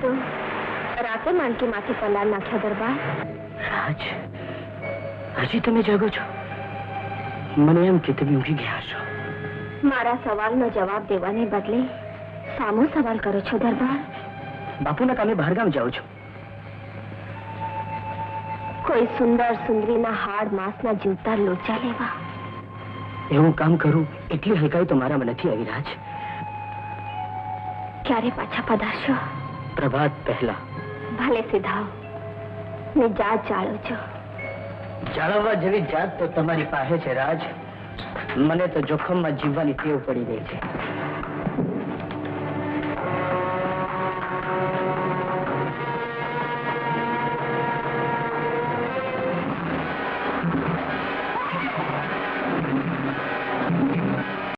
તો રાતે માનકી માથે પલાળ નાખ્યા દરબાર. રાજ હજી તમે જાગો છો. મને એમ કે તમે ઊંઘી ગયા છો મારા સવાલનો જવાબ દેવાને બદલે સામો સવાલ કરો છો દરબાર. બાપુના કામે બહારગામ જાઓ છો. કોઈ સુંદર સુંદરીના હાડ માંસના જીવતા લોચા લેવા. એવું કામ કરું એટલી હલકાઈ તો મારામાં નથી આવી રાજ. ક્યારે પાછા પધારશો? પ્રભાત પહેલા. ભલે સિદ્ધાવ ને જાત જાળો છો. જાળવવા જેવી જાત તો તમારી પાસે છે રાજ. મને તો જોખમમાં જીવવાની ટેવ પડી ગઈ છે.